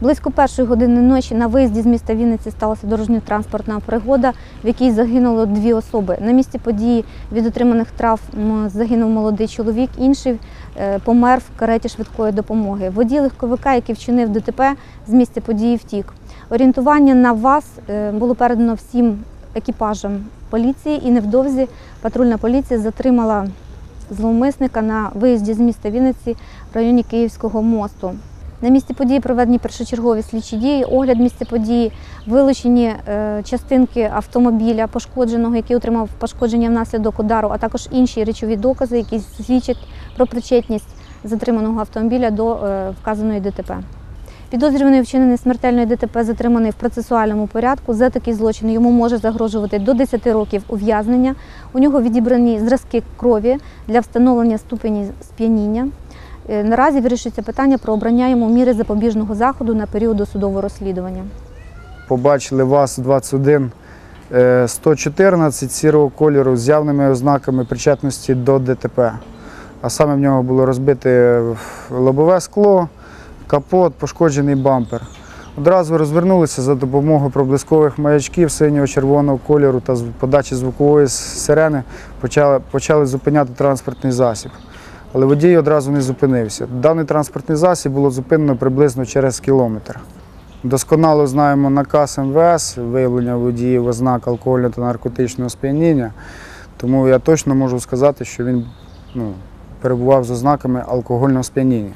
Близько першої години ночі на виїзді з міста Вінниці сталася дорожньо-транспортна пригода, в якій загинуло дві особи. На місці події від отриманих травм загинув молодий чоловік, інший е, помер в кареті швидкої допомоги. Водій легковика, який вчинив ДТП, з місця події втік. Орієнтування на вас е, було передано всім екіпажам поліції, і невдовзі патрульна поліція затримала зловмисника на виїзді з міста Вінниці в районі Київського мосту. На місці події проведені першочергові слідчі дії, огляд місця події, вилучені е, частинки автомобіля пошкодженого, який отримав пошкодження внаслідок удару, а також інші речові докази, які свідчать про причетність затриманого автомобіля до е, вказаної ДТП. Підозрюваний вчинений смертельної ДТП затриманий в процесуальному порядку. За такий злочин йому може загрожувати до 10 років ув'язнення. У нього відібрані зразки крові для встановлення ступені сп'яніння. Е, Наразі вирішується питання про обрання йому міри запобіжного заходу на період досудового розслідування. побачили ВАЗ-21 е, 114 сірого кольору з явними ознаками причетності до ДТП. А саме в нього було розбите лобове скло, капот, пошкоджений бампер. Одразу розвернулися за допомогою проблискових маячків синього червоного кольору та з подачі звукової сирени почали, почали зупиняти транспортний засіб. Але водій одразу не зупинився. Даний транспортний засіб було зупинено приблизно через кілометр. Досконало знаємо наказ МВС виявлення водіїв ознак алкогольного та наркотичного сп'яніння, тому я точно можу сказати, що він ну, перебував з ознаками алкогольного сп'яніння.